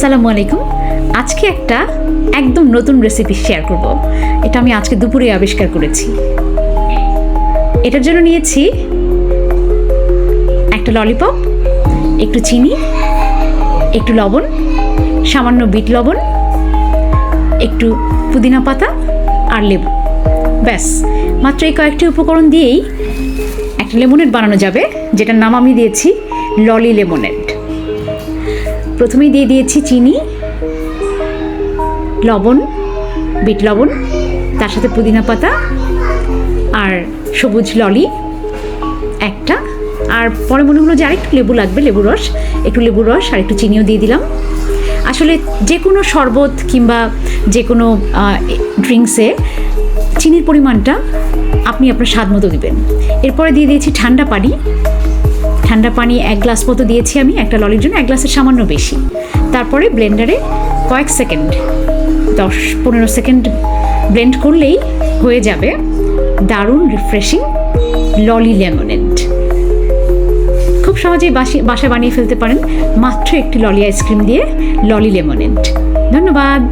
আসসালামু আলাইকুম। আজকে একটা একদম নতুন রেসিপি শেয়ার করব। এটা আমি আজকে দুপুরে আবিষ্কার করেছি। এটার জন্য নিয়েছি একটা ললিপপ একটু চিনি, একটু লবণ, সামান্য বিট লবণ, একটু পুদিনা পাতা আর লেবু। ব্যাস, মাত্র এই কয়েকটি উপকরণ দিয়েই একটা লেমনেড বানানো যাবে, যেটার নাম আমি দিয়েছি ললি লেমনেড প্রথমেই দিয়ে দিয়েছি চিনি, লবণ, বিট লবণ, তার সাথে পুদিনা পাতা আর সবুজ ললি একটা। আর পরে মনে হলো যে আরেকটু লেবু লাগবে, লেবু রস, একটু লেবু রস আর একটু চিনিও দিয়ে দিলাম। আসলে যে কোনো শরবত কিংবা যে কোনো ড্রিঙ্কসে চিনির পরিমাণটা আপনি আপনার স্বাদ মতো দেবেন। এরপরে দিয়ে দিয়েছি ঠান্ডা পানি ঠান্ডা পানি এক গ্লাস মতো দিয়েছি আমি, একটা ললির জন্য এক গ্লাসের সামান্য বেশি। তারপরে ব্লেন্ডারে কয়েক সেকেন্ড, দশ পনেরো সেকেন্ড ব্লেন্ড করলেই হয়ে যাবে দারুণ রিফ্রেশিং ললি লেমনেড। খুব সহজেই বাসি, বাসা বানিয়ে ফেলতে পারেন মাত্র একটি ললি আইসক্রিম দিয়ে ললি লেমনেড। ধন্যবাদ।